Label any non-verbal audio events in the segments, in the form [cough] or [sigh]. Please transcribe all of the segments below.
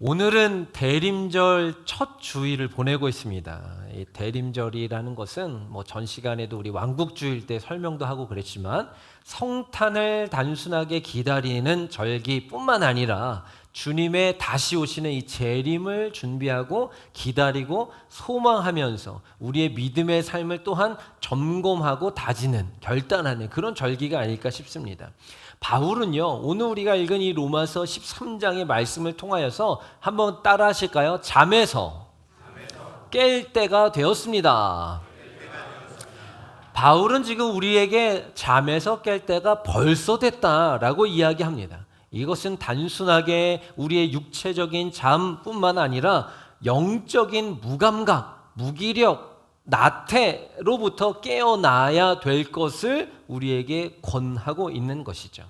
오늘은 대림절 첫 주일을 보내고 있습니다. 이 대림절이라는 것은 뭐 전 시간에도 우리 왕국주일 때 설명도 하고 그랬지만 성탄을 단순하게 기다리는 절기뿐만 아니라 주님의 다시 오시는 이 재림을 준비하고 기다리고 소망하면서 우리의 믿음의 삶을 또한 점검하고 다지는 결단하는 그런 절기가 아닐까 싶습니다. 바울은요, 오늘 우리가 읽은 이 로마서 13장의 말씀을 통하여서 한번 따라 하실까요? 잠에서 깰 때가 되었습니다. 바울은 지금 우리에게 잠에서 깰 때가 벌써 됐다라고 이야기합니다. 이것은 단순하게 우리의 육체적인 잠뿐만 아니라 영적인 무감각, 무기력, 나태로부터 깨어나야 될 것을 우리에게 권하고 있는 것이죠.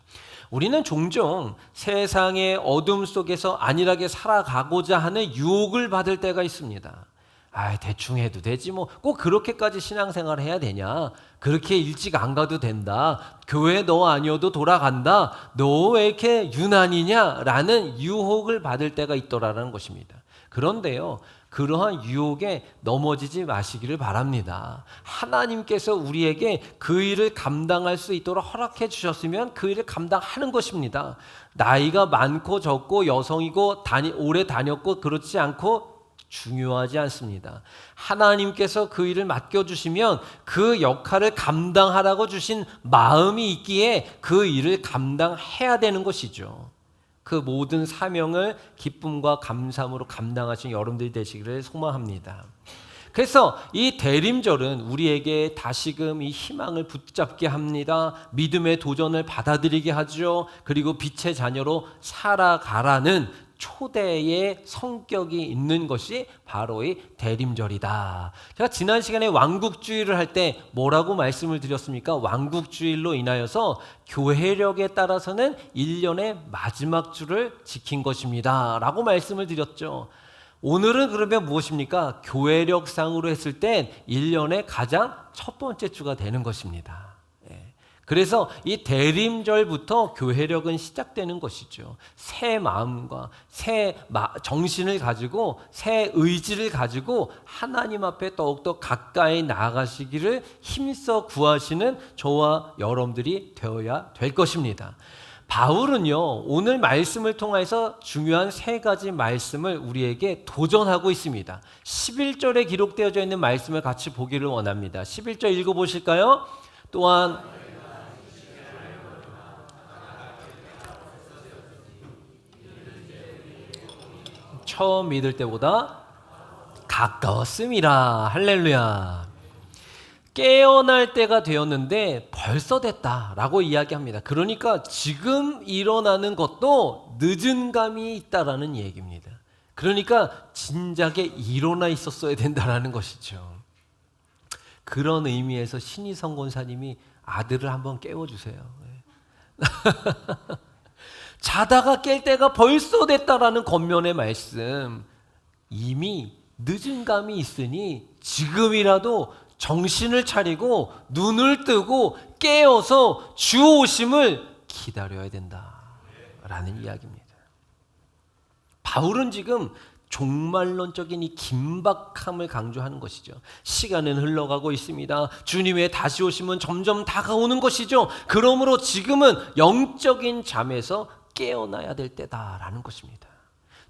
우리는 종종 세상의 어둠 속에서 안일하게 살아가고자 하는 유혹을 받을 때가 있습니다. 아, 대충 해도 되지 뭐. 꼭 그렇게까지 신앙생활 해야 되냐? 그렇게 일찍 안 가도 된다. 교회 너 아니어도 돌아간다. 너 왜 이렇게 유난이냐? 라는 유혹을 받을 때가 있더라라는 것입니다. 그런데요. 그러한 유혹에 넘어지지 마시기를 바랍니다. 하나님께서 우리에게 그 일을 감당할 수 있도록 허락해 주셨으면 그 일을 감당하는 것입니다. 나이가 많고 적고 여성이고 다니, 오래 다녔고 그렇지 않고 중요하지 않습니다. 하나님께서 그 일을 맡겨주시면 그 역할을 감당하라고 주신 마음이 있기에 그 일을 감당해야 되는 것이죠. 그 모든 사명을 기쁨과 감사함으로 감당하신 여러분들이 되시기를 소망합니다. 그래서 이 대림절은 우리에게 다시금 이 희망을 붙잡게 합니다. 믿음의 도전을 받아들이게 하죠. 그리고 빛의 자녀로 살아가라는 초대의 성격이 있는 것이 바로 이 대림절이다. 제가 지난 시간에 왕국주의를 할 때 뭐라고 말씀을 드렸습니까? 왕국주의로 인하여서 교회력에 따라서는 1년의 마지막 주를 지킨 것입니다. 라고 말씀을 드렸죠. 오늘은 그러면 무엇입니까? 교회력상으로 했을 땐 1년의 가장 첫 번째 주가 되는 것입니다. 예. 그래서 이 대림절부터 교회력은 시작되는 것이죠. 새 마음과 새 정신을 가지고 새 의지를 가지고 하나님 앞에 더욱더 가까이 나아가시기를 힘써 구하시는 저와 여러분들이 되어야 될 것입니다. 바울은요, 오늘 말씀을 통해서 중요한 세 가지 말씀을 우리에게 도전하고 있습니다. 11절에 기록되어져 있는 말씀을 같이 보기를 원합니다. 11절 읽어보실까요? 또한 처음 믿을 때보다 가까웠음이라 할렐루야. 깨어날 때가 되었는데 벌써 됐다 라고 이야기합니다. 그러니까 지금 일어나는 것도 늦은 감이 있다라는 얘기입니다. 그러니까 진작에 일어나 있었어야 된다라는 것이죠. 그런 의미에서 신희성 권사님이 아들을 한번 깨워주세요. [laughs] 네. 자다가 깰 때가 벌써 됐다라는 겉면의 말씀. 이미 늦은 감이 있으니 지금이라도 정신을 차리고 눈을 뜨고 깨어서 주 오심을 기다려야 된다라는 이야기입니다. 바울은 지금 종말론적인 이 긴박함을 강조하는 것이죠. 시간은 흘러가고 있습니다. 주님의 다시 오심은 점점 다가오는 것이죠. 그러므로 지금은 영적인 잠에서 깨어나야 될 때다라는 것입니다.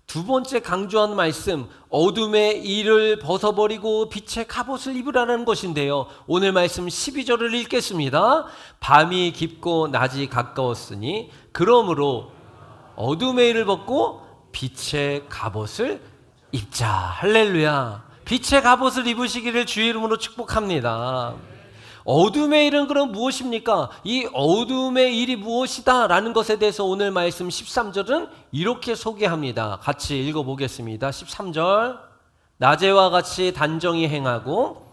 두 번째 강조한 말씀, 어둠의 일을 벗어버리고 빛의 갑옷을 입으라는 것인데요. 오늘 말씀 12절을 읽겠습니다. 밤이 깊고 낮이 가까웠으니, 그러므로 어둠의 일을 벗고 빛의 갑옷을 입자. 할렐루야. 빛의 갑옷을 입으시기를 주의 이름으로 축복합니다. 어둠의 일은 그럼 무엇입니까? 이 어둠의 일이 무엇이다? 라는 것에 대해서 오늘 말씀 13절은 이렇게 소개합니다. 같이 읽어 보겠습니다. 13절. 낮에와 같이 단정히 행하고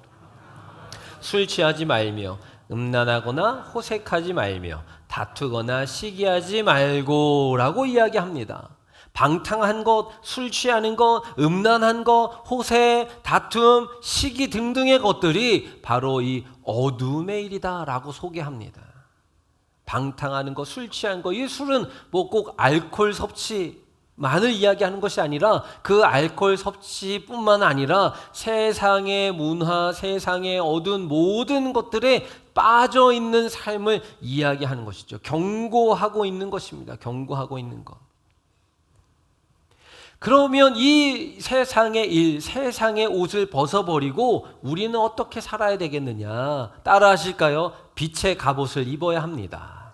술 취하지 말며 음란하거나 호색하지 말며 다투거나 시기하지 말고 라고 이야기합니다. 방탕한 것, 술 취하는 것, 음란한 것, 호세, 다툼, 시기 등등의 것들이 바로 이 어둠의 일이다라고 소개합니다. 방탕하는 것, 술 취한 것, 이 술은 뭐 꼭 알코올 섭취 만을 이야기하는 것이 아니라 그 알코올 섭취뿐만 아니라 세상의 문화, 세상의 어두운 모든 것들에 빠져 있는 삶을 이야기하는 것이죠. 경고하고 있는 것입니다. 경고하고 있는 것. 그러면 이 세상의 일, 세상의 옷을 벗어버리고 우리는 어떻게 살아야 되겠느냐? 따라 하실까요? 빛의 갑옷을 입어야 합니다.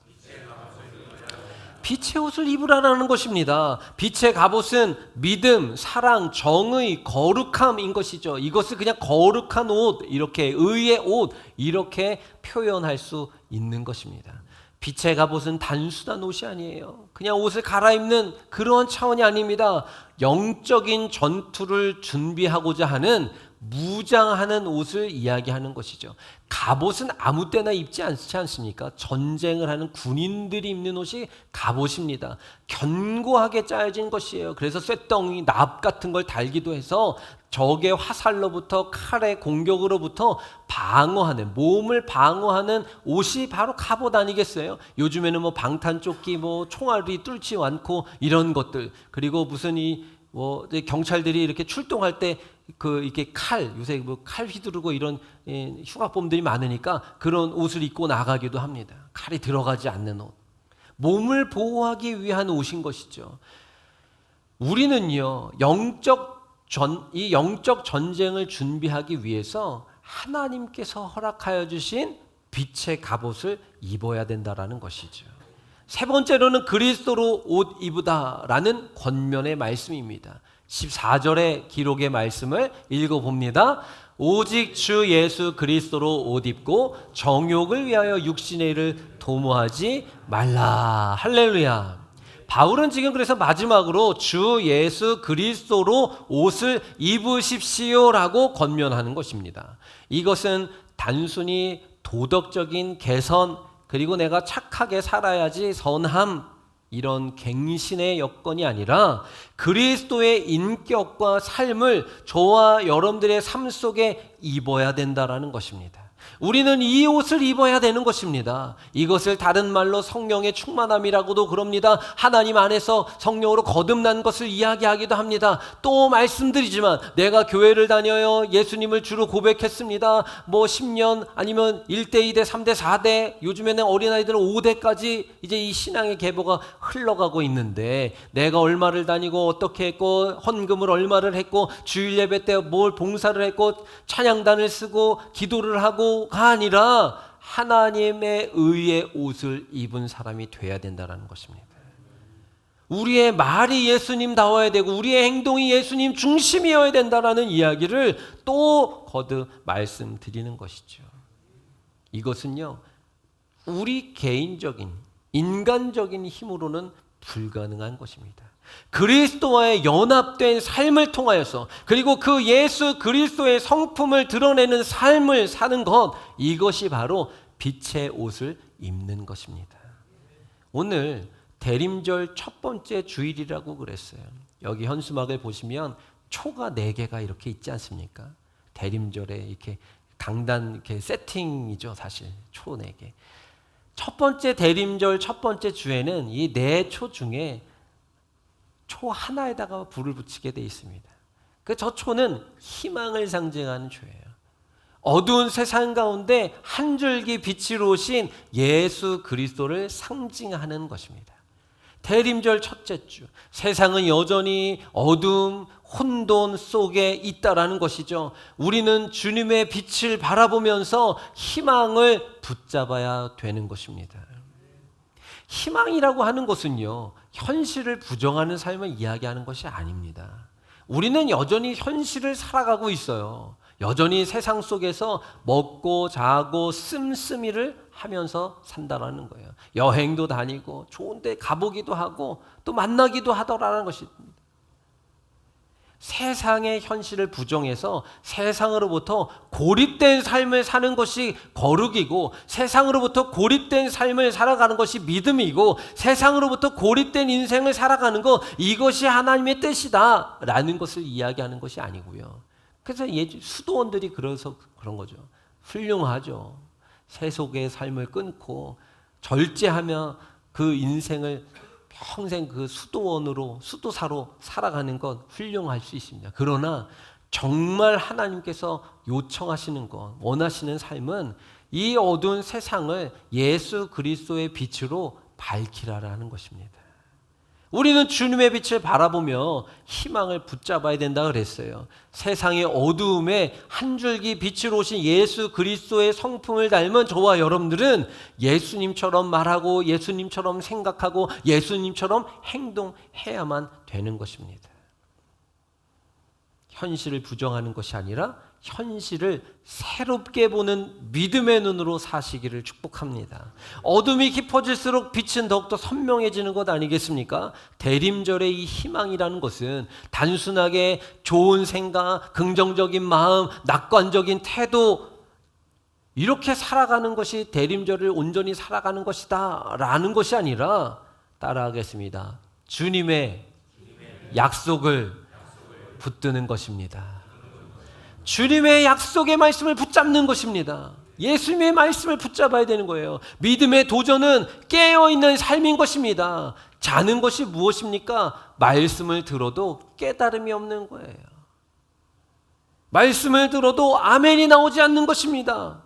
빛의 옷을 입으라는 것입니다. 빛의 갑옷은 믿음, 사랑, 정의, 거룩함인 것이죠. 이것을 그냥 거룩한 옷, 이렇게 의의 옷, 이렇게 표현할 수 있는 것입니다. 빛의 갑옷은 단순한 옷이 아니에요. 그냥 옷을 갈아입는 그런 차원이 아닙니다. 영적인 전투를 준비하고자 하는 무장하는 옷을 이야기하는 것이죠. 갑옷은 아무 때나 입지 않지 않습니까? 전쟁을 하는 군인들이 입는 옷이 갑옷입니다. 견고하게 짜여진 것이에요. 그래서 쇳덩이, 납 같은 걸 달기도 해서 적의 화살로부터 칼의 공격으로부터 방어하는 몸을 방어하는 옷이 바로 갑옷 아니겠어요? 요즘에는 뭐 방탄조끼, 뭐 총알이 뚫지 않고 이런 것들 그리고 무슨 이뭐 경찰들이 이렇게 출동할 때 그 이렇게 칼 요새 뭐 칼 휘두르고 이런 예, 휴가범들이 많으니까 그런 옷을 입고 나가기도 합니다. 칼이 들어가지 않는 옷. 몸을 보호하기 위한 옷인 것이죠. 우리는요 영적 전, 이 영적 전쟁을 준비하기 위해서 하나님께서 허락하여 주신 빛의 갑옷을 입어야 된다라는 것이죠. 세 번째로는 그리스도로 옷 입으다라는 권면의 말씀입니다. 14절의 기록의 말씀을 읽어봅니다. 오직 주 예수 그리스도로 옷 입고 정욕을 위하여 육신의 일을 도모하지 말라. 할렐루야. 바울은 지금 그래서 마지막으로 주 예수 그리스도로 옷을 입으십시오라고 권면하는 것입니다. 이것은 단순히 도덕적인 개선 그리고 내가 착하게 살아야지 선함 이런 갱신의 여건이 아니라 그리스도의 인격과 삶을 저와 여러분들의 삶 속에 입어야 된다라는 것입니다. 우리는 이 옷을 입어야 되는 것입니다. 이것을 다른 말로 성령의 충만함이라고도 그럽니다. 하나님 안에서 성령으로 거듭난 것을 이야기하기도 합니다. 또 말씀드리지만 내가 교회를 다녀요. 예수님을 주로 고백했습니다. 뭐 10년 아니면 1대 2대 3대 4대 요즘에는 어린아이들은 5대까지 이제 이 신앙의 계보가 흘러가고 있는데 내가 얼마를 다니고 어떻게 했고 헌금을 얼마를 했고 주일 예배 때 뭘 봉사를 했고 찬양단을 쓰고 기도를 하고 가 아니라 하나님의 의의 옷을 입은 사람이 돼야 된다는 것입니다. 우리의 말이 예수님다워야 되고 우리의 행동이 예수님 중심이어야 된다라는 이야기를 또 거듭 말씀드리는 것이죠. 이것은요. 우리 개인적인 인간적인 힘으로는 불가능한 것입니다. 그리스도와의 연합된 삶을 통하여서 그리고 그 예수 그리스도의 성품을 드러내는 삶을 사는 것 이것이 바로 빛의 옷을 입는 것입니다. 오늘 대림절 첫 번째 주일이라고 그랬어요. 여기 현수막을 보시면 초가 네 개가 이렇게 있지 않습니까? 대림절에 이렇게 강단 이렇게 세팅이죠, 사실 초 네 개. 첫 번째 대림절 첫 번째 주에는 이 네 초 중에 초 하나에다가 불을 붙이게 돼 있습니다. 그 저 초는 희망을 상징하는 초예요. 어두운 세상 가운데 한 줄기 빛으로 오신 예수 그리스도를 상징하는 것입니다. 대림절 첫째 주. 세상은 여전히 어둠, 혼돈 속에 있다라는 것이죠. 우리는 주님의 빛을 바라보면서 희망을 붙잡아야 되는 것입니다. 희망이라고 하는 것은요, 현실을 부정하는 삶을 이야기하는 것이 아닙니다. 우리는 여전히 현실을 살아가고 있어요. 여전히 세상 속에서 먹고 자고 씀씀이를 하면서 산다라는 거예요. 여행도 다니고 좋은 데 가보기도 하고 또 만나기도 하더라는 것입니다. 세상의 현실을 부정해서 세상으로부터 고립된 삶을 사는 것이 거룩이고 세상으로부터 고립된 삶을 살아가는 것이 믿음이고 세상으로부터 고립된 인생을 살아가는 것 이것이 하나님의 뜻이다 라는 것을 이야기하는 것이 아니고요. 그래서 수도원들이 그래서 그런 거죠. 훌륭하죠. 세속의 삶을 끊고 절제하며 그 인생을 평생 그 수도원으로 수도사로 살아가는 건 훌륭할 수 있습니다. 그러나 정말 하나님께서 요청하시는 것, 원하시는 삶은 이 어두운 세상을 예수 그리스도의 빛으로 밝히라라는 것입니다. 우리는 주님의 빛을 바라보며 희망을 붙잡아야 된다 그랬어요. 세상의 어두움에 한 줄기 빛을 오신 예수 그리스도의 성품을 닮은 저와 여러분들은 예수님처럼 말하고 예수님처럼 생각하고 예수님처럼 행동해야만 되는 것입니다. 현실을 부정하는 것이 아니라 현실을 새롭게 보는 믿음의 눈으로 사시기를 축복합니다. 어둠이 깊어질수록 빛은 더욱더 선명해지는 것 아니겠습니까? 대림절의 이 희망이라는 것은 단순하게 좋은 생각, 긍정적인 마음, 낙관적인 태도, 이렇게 살아가는 것이 대림절을 온전히 살아가는 것이다. 라는 것이 아니라, 따라하겠습니다. 주님의 약속을 붙드는 것입니다. 주님의 약속의 말씀을 붙잡는 것입니다. 예수님의 말씀을 붙잡아야 되는 거예요. 믿음의 도전은 깨어있는 삶인 것입니다. 자는 것이 무엇입니까? 말씀을 들어도 깨달음이 없는 거예요. 말씀을 들어도 아멘이 나오지 않는 것입니다.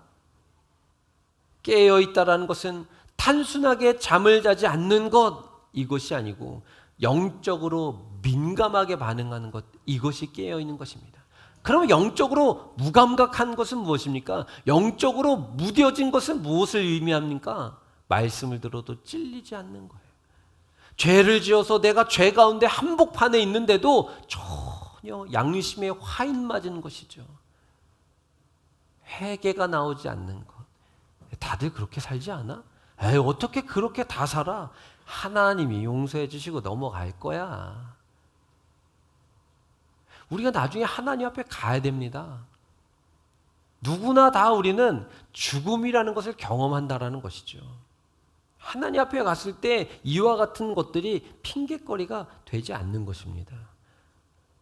깨어있다라는 것은 단순하게 잠을 자지 않는 것, 이것이 아니고 영적으로 민감하게 반응하는 것, 이것이 깨어있는 것입니다. 그러면 영적으로 무감각한 것은 무엇입니까? 영적으로 무뎌진 것은 무엇을 의미합니까? 말씀을 들어도 찔리지 않는 거예요. 죄를 지어서 내가 죄 가운데 한복판에 있는데도 전혀 양심에 화인 맞은 것이죠. 회개가 나오지 않는 것. 다들 그렇게 살지 않아? 에이, 어떻게 그렇게 다 살아? 하나님이 용서해 주시고 넘어갈 거야. 우리가 나중에 하나님 앞에 가야 됩니다. 누구나 다 우리는 죽음이라는 것을 경험한다라는 것이죠. 하나님 앞에 갔을 때 이와 같은 것들이 핑계거리가 되지 않는 것입니다.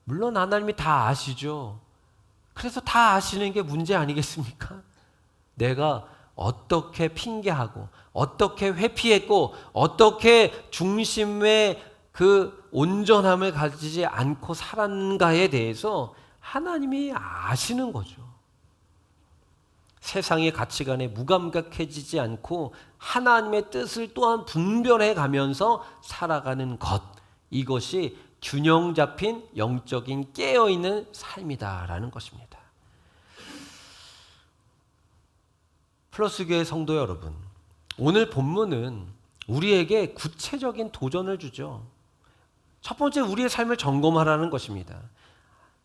물론 하나님이 다 아시죠. 그래서 다 아시는 게 문제 아니겠습니까? 내가 어떻게 핑계하고 어떻게 회피했고 어떻게 중심의 그 온전함을 가지지 않고 살았는가에 대해서 하나님이 아시는 거죠. 세상의 가치관에 무감각해지지 않고 하나님의 뜻을 또한 분별해 가면서 살아가는 것. 이것이 균형 잡힌 영적인 깨어있는 삶이다라는 것입니다. 플러스 교회 성도 여러분, 오늘 본문은 우리에게 구체적인 도전을 주죠. 첫 번째 우리의 삶을 점검하라는 것입니다.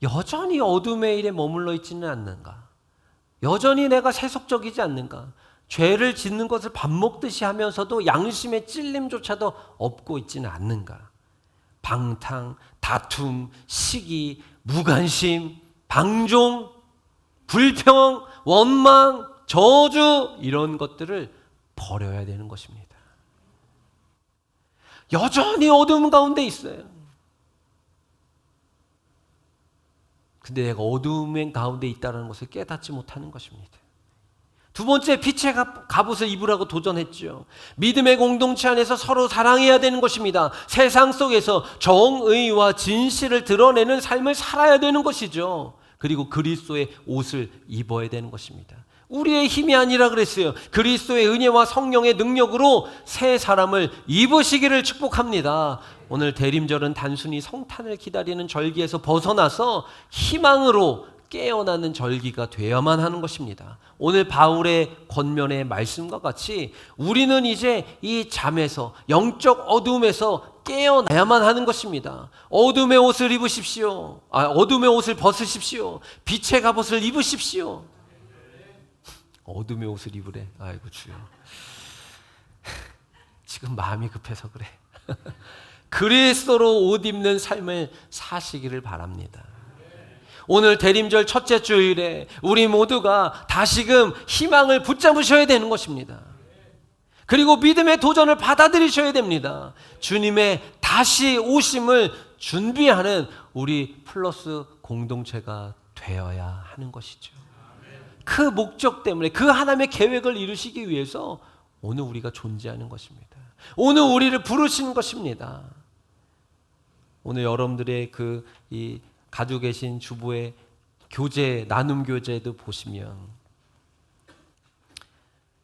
여전히 어둠의 일에 머물러 있지는 않는가? 여전히 내가 세속적이지 않는가? 죄를 짓는 것을 밥 먹듯이 하면서도 양심의 찔림조차도 없고 있지는 않는가? 방탕, 다툼, 시기, 무관심, 방종, 불평, 원망, 저주 이런 것들을 버려야 되는 것입니다. 여전히 어둠 가운데 있어요. 근데 내가 어둠의 가운데 있다는 것을 깨닫지 못하는 것입니다. 두 번째 빛의 갑옷을 입으라고 도전했죠. 믿음의 공동체 안에서 서로 사랑해야 되는 것입니다. 세상 속에서 정의와 진실을 드러내는 삶을 살아야 되는 것이죠. 그리고 그리스도의 옷을 입어야 되는 것입니다. 우리의 힘이 아니라 그랬어요. 그리스도의 은혜와 성령의 능력으로 새 사람을 입으시기를 축복합니다. 오늘 대림절은 단순히 성탄을 기다리는 절기에서 벗어나서 희망으로 깨어나는 절기가 되어야만 하는 것입니다. 오늘 바울의 권면의 말씀과 같이 우리는 이제 이 잠에서 영적 어둠에서 깨어나야만 하는 것입니다. 어둠의 옷을 입으십시오. 아, 어둠의 옷을 벗으십시오. 빛의 갑옷을 입으십시오. 어둠의 옷을 입으래. 아이고 주여. [laughs] 지금 마음이 급해서 그래. [laughs] 그리스도로 옷 입는 삶을 사시기를 바랍니다. 오늘 대림절 첫째 주일에 우리 모두가 다시금 희망을 붙잡으셔야 되는 것입니다. 그리고 믿음의 도전을 받아들이셔야 됩니다. 주님의 다시 오심을 준비하는 우리 플러스 공동체가 되어야 하는 것이죠. 그 목적 때문에 그 하나님의 계획을 이루시기 위해서 오늘 우리가 존재하는 것입니다. 오늘 우리를 부르시는 것입니다. 오늘 여러분들의 그 이 가지고 계신 주부의 교제 나눔 교제도 보시면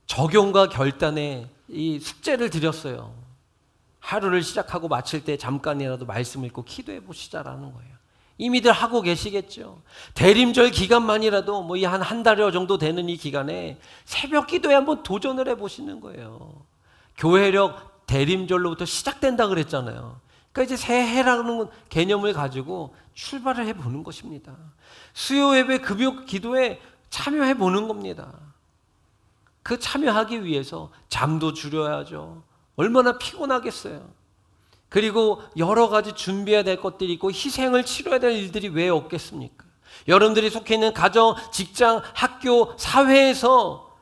적용과 결단에 이 숙제를 드렸어요. 하루를 시작하고 마칠 때 잠깐이라도 말씀 읽고 기도해 보시자라는 거예요. 이미들 하고 계시겠죠. 대림절 기간만이라도 뭐 이 한 한 달여 정도 되는 이 기간에 새벽 기도에 한번 도전을 해 보시는 거예요. 교회력 대림절로부터 시작된다 그랬잖아요. 그러니까 이제 새해라는 개념을 가지고 출발을 해 보는 것입니다. 수요 예배 금요 기도에 참여해 보는 겁니다. 그 참여하기 위해서 잠도 줄여야죠. 얼마나 피곤하겠어요. 그리고 여러 가지 준비해야 될 것들이 있고 희생을 치러야 될 일들이 왜 없겠습니까? 여러분들이 속해 있는 가정, 직장, 학교, 사회에서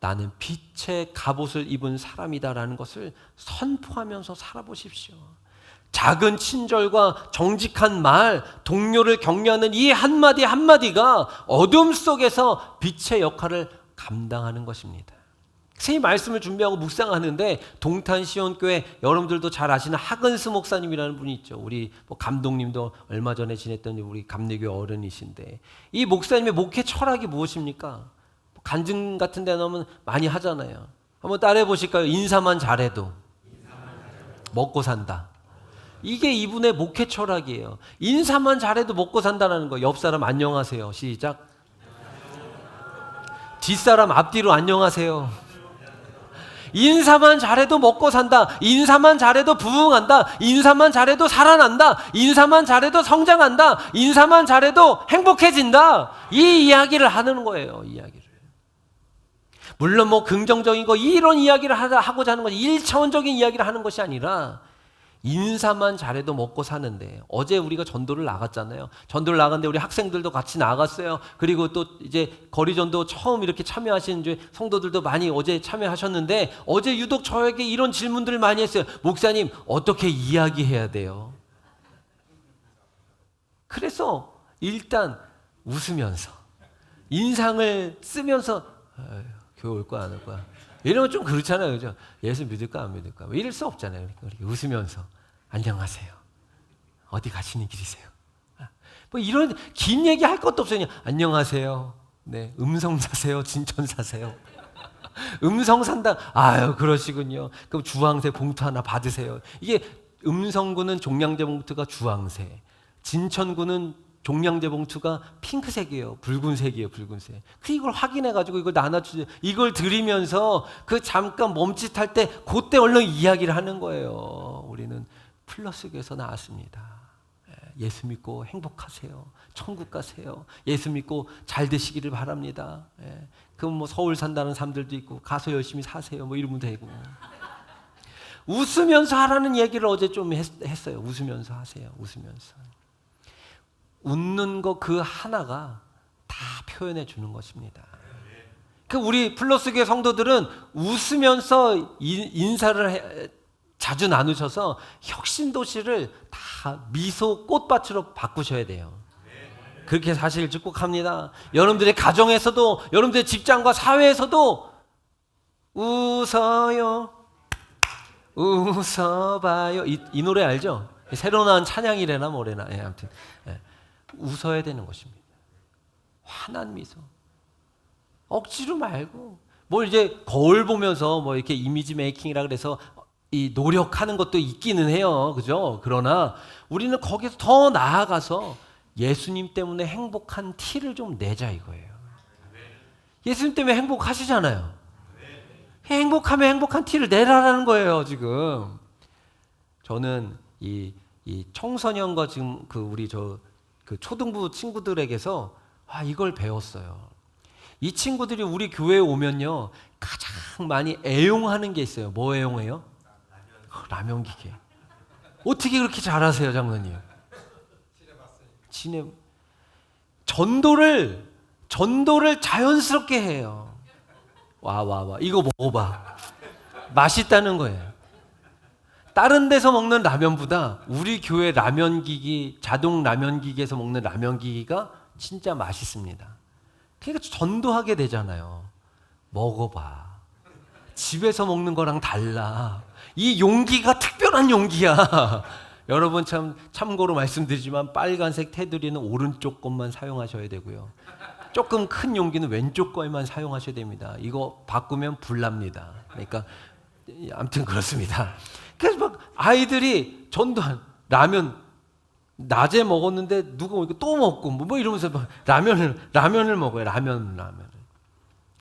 나는 빛의 갑옷을 입은 사람이다라는 것을 선포하면서 살아보십시오. 작은 친절과 정직한 말, 동료를 격려하는 이 한마디 한마디가 어둠 속에서 빛의 역할을 감당하는 것입니다. 새 말씀을 준비하고 묵상하는데 동탄 시온교회 여러분들도 잘 아시는 하근스 목사님이라는 분이 있죠. 우리 뭐 감독님도 얼마 전에 지냈던 우리 감리교 어른이신데 이 목사님의 목회 철학이 무엇입니까? 간증 같은 데 나오면 많이 하잖아요. 한번 따라해 보실까요? 인사만 잘해도 먹고 산다. 이게 이분의 목회 철학이에요. 인사만 잘해도 먹고 산다는 거. 옆 사람 안녕하세요. 시작. 뒷사람 앞뒤로 안녕하세요. 인사만 잘해도 먹고 산다. 인사만 잘해도 부흥한다. 인사만 잘해도 살아난다. 인사만 잘해도 성장한다. 인사만 잘해도 행복해진다. 이 이야기를 하는 거예요. 이 이야기를. 물론 뭐 긍정적인 거 이런 이야기를 하고자 하는 것이 1차원적인 이야기를 하는 것이 아니라 인사만 잘해도 먹고 사는데 어제 우리가 전도를 나갔잖아요. 전도를 나갔는데 우리 학생들도 같이 나갔어요. 그리고 또 이제 거리 전도 처음 이렇게 참여하신 성도들도 많이 어제 참여하셨는데 어제 유독 저에게 이런 질문들을 많이 했어요. 목사님 어떻게 이야기해야 돼요? 그래서 일단 웃으면서 인상을 쓰면서 교회 올 거야 안 올 거야 이러면 좀 그렇잖아요. 그죠? 예수 믿을까 안 믿을까? 뭐 이럴 수 없잖아요. 그러니까 웃으면서 안녕하세요. 어디 가시는 길이세요? 아, 뭐 이런 긴 얘기 할 것도 없어요. 안녕하세요. 네, 음성 사세요. 진천 사세요. [laughs] 음성 산다. 아유, 그러시군요. 그럼 주황색 봉투 하나 받으세요. 이게 음성구는 종량제 봉투가 주황색. 진천구는 종량제 봉투가 핑크색이에요. 붉은색이에요. 붉은색. 그 이걸 확인해 가지고 이걸 나눠주세요. 이걸 드리면서 그 잠깐 멈칫할 때 그때 얼른 이야기를 하는 거예요. 우리는 플러스에서 나왔습니다. 예, 예수 믿고 행복하세요. 천국 가세요. 예수 믿고 잘 되시기를 바랍니다. 예, 그럼 뭐 서울 산다는 사람들도 있고 가서 열심히 사세요. 뭐 이러면 되고. 웃으면서 하라는 얘기를 어제 좀 했, 어요 웃으면서 하세요. 웃으면서. 웃는 거 그 하나가 다 표현해 주는 것입니다. 그 우리 플러스교회 성도들은 웃으면서 인사를 해, 자주 나누셔서 혁신 도시를 다 미소 꽃밭으로 바꾸셔야 돼요. 그렇게 사실 축복합니다. 여러분들의 가정에서도, 여러분들의 직장과 사회에서도 웃어요. 웃어봐요. 이, 이 노래 알죠? 새로 나온 찬양이래나 뭐래나. 예, 아무튼. 예. 웃어야 되는 것입니다. 환한 미소. 억지로 말고 뭘 이제 거울 보면서 뭐 이렇게 이미지 메이킹이라 그래서 이 노력하는 것도 있기는 해요. 그죠? 그러나 우리는 거기서 더 나아가서 예수님 때문에 행복한 티를 좀 내자 이거예요. 예수님 때문에 행복하시잖아요. 행복하면 행복한 티를 내라라는 거예요, 지금. 저는 이, 이 청소년과 지금 그 우리 저 그 초등부 친구들에게서 아, 이걸 배웠어요. 이 친구들이 우리 교회에 오면요. 가장 많이 애용하는 게 있어요. 뭐 애용해요? 라면 기계. 어떻게 그렇게 잘하세요, 장로님? 지내 전도를 전도를 자연스럽게 해요. 와 와 와 이거 먹어봐. 맛있다는 거예요. 다른 데서 먹는 라면보다 우리 교회 라면 기기 자동 라면 기기에서 먹는 라면 기기가 진짜 맛있습니다. 그러니까 전도하게 되잖아요. 먹어봐. 집에서 먹는 거랑 달라. 이 용기가 특별한 용기야. [laughs] 여러분 참 참고로 말씀드리지만 빨간색 테두리는 오른쪽 것만 사용하셔야 되고요. 조금 큰 용기는 왼쪽 거에만 사용하셔야 됩니다. 이거 바꾸면 불납니다. 그러니까 아무튼 그렇습니다. 그래서 막 아이들이 전두환 라면 낮에 먹었는데 누가 오니까 또 먹고 뭐, 뭐 이러면서 막 라면을 라면을 먹어요. 라면 라면.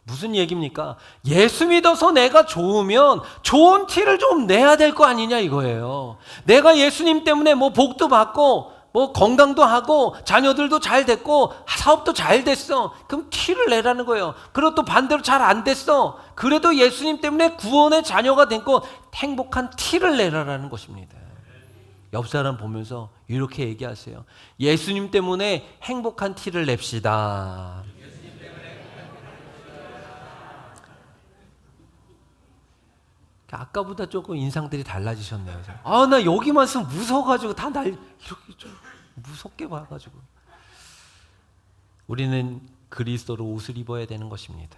무슨 얘기입니까? 예수 믿어서 내가 좋으면 좋은 티를 좀 내야 될 거 아니냐 이거예요. 내가 예수님 때문에 뭐 복도 받고 뭐 건강도 하고 자녀들도 잘 됐고 사업도 잘 됐어. 그럼 티를 내라는 거예요. 그리고 또 반대로 잘 안 됐어. 그래도 예수님 때문에 구원의 자녀가 됐고 행복한 티를 내라라는 것입니다. 옆 사람 보면서 이렇게 얘기하세요. 예수님 때문에 행복한 티를 냅시다. 아까보다 조금 인상들이 달라지셨네요. 아, 나 여기만 있으면 무서워가지고 다 날 이렇게 좀 무섭게 봐가지고. 우리는 그리스도로 옷을 입어야 되는 것입니다.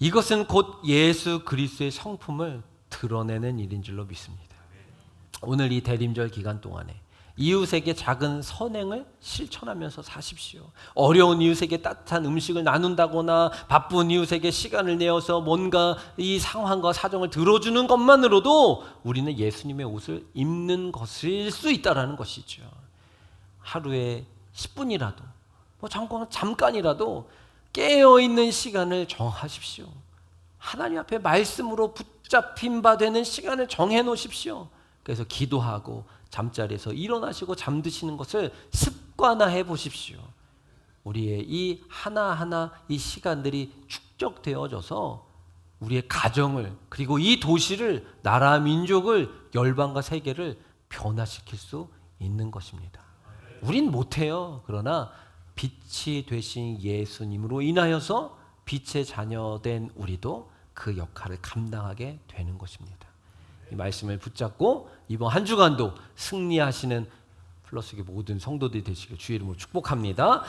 이것은 곧 예수 그리스도의 성품을 드러내는 일인 줄로 믿습니다. 오늘 이 대림절 기간 동안에 이웃에게 작은 선행을 실천하면서 사십시오. 어려운 이웃에게 따뜻한 음식을 나눈다거나 바쁜 이웃에게 시간을 내어서 뭔가 이 상황과 사정을 들어주는 것만으로도 우리는 예수님의 옷을 입는 것일 수 있다라는 것이죠. 하루에 10분이라도 뭐 잠깐 잠깐이라도 깨어 있는 시간을 정하십시오. 하나님 앞에 말씀으로 붙잡힌 바 되는 시간을 정해 놓으십시오. 그래서 기도하고 잠자리에서 일어나시고 잠드시는 것을 습관화해 보십시오. 우리의 이 하나하나 이 시간들이 축적되어져서 우리의 가정을 그리고 이 도시를 나라 민족을 열방과 세계를 변화시킬 수 있는 것입니다. 우린 못해요. 그러나 빛이 되신 예수님으로 인하여서 빛의 자녀된 우리도 그 역할을 감당하게 되는 것입니다. 이 말씀을 붙잡고 이번 한 주간도 승리하시는 플러스의 모든 성도들이 되시길 주의 이름으로 축복합니다.